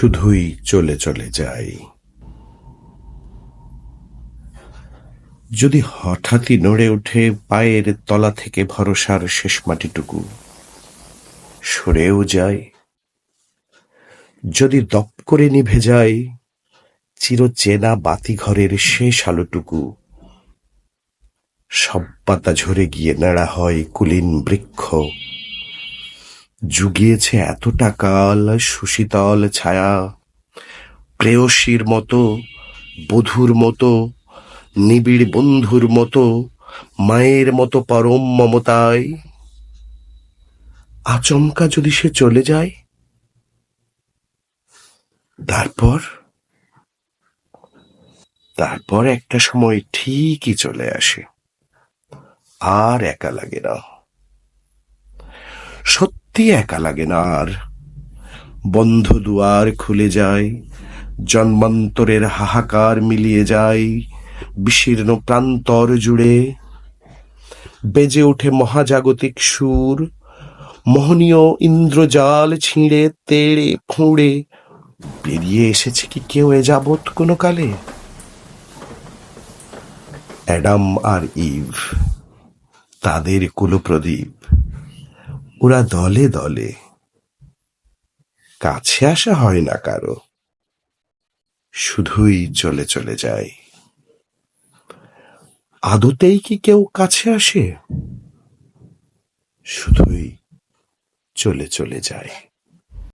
শুধুই চলে চলে যায়। যদি হঠাৎই নড়ে ওঠে পায়ের তলা থেকে ভরসার শেষ মাটিটুকু, সরেও যায়। যদি দপ করে নিভে যায়, চিরচেনা বাতিঘরের শেষ আলোটুকু, সব পাতা ঝরে গিয়ে নাড়া হয় কুলীন বৃক্ষ জুগিয়েছে এতটা কাল সুশীতল ছায়া। প্রেয়সীর মতো, বধুর মতো, নিবিড় বন্ধুর মতো, মায়ের মতো পরম মমতায়। আচমকা যদি সে চলে যায়, তারপর? তারপর একটা সময় ঠিকই চলে আসে। আর একা লাগে না। সত্যি একা লাগে না আর। বন্ধ দুয়ার খুলে যায়, জন্মান্তরের হাহাকার মিলিয়ে যায়, বিশীর্ণ প্রান্তর জুড়ে। বেজে ওঠে মহাজাগতিক সুর, মোহনীয় ইন্দ্রজাল ছিঁড়ে, তেড়ে ফুঁড়ে বেরিয়ে এসেছে কি কেউ এ যাবৎ কোনো কালে? অ্যাডাম আর ইভ, তাদের কুলপ্রদীপ। ওরা দলে দলে। কাছে আসা হয় না কারও। শুধুই চলে চলে যায়। আদতেই কি কেউ কাছে আসে? শুধুই চলে চলে যায়।